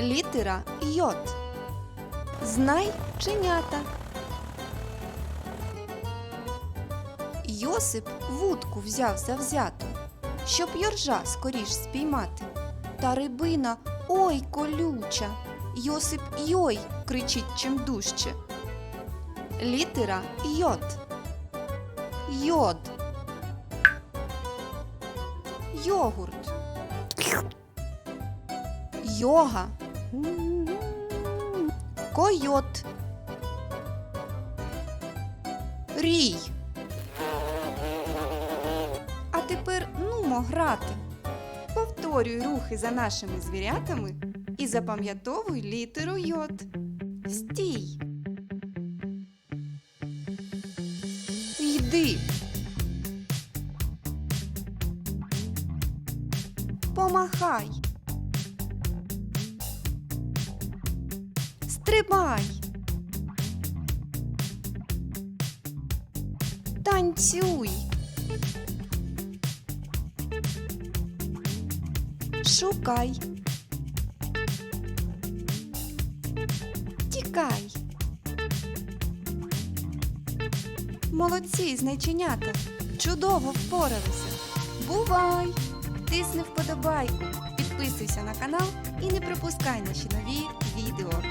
Літера Йод. Знай чинята. Йосип вудку взяв завзято, щоб йоржа скоріш спіймати. Та рибина ой колюча. Йосип йой кричить чим дужче. Літера Йод. Йод. Йогурт. Йога. Койот. Рій. А тепер нумо грати. Повторюй рухи за нашими звірятами і запам'ятовуй літеру йод. Стій. Йди. Помахай. Стрибай. Танцюй. Шукай. Тікай. Молодці, знайченята. Чудово впоралися. Бувай! Тисни вподобайку, підписуйся на канал і не пропускай наші нові відео.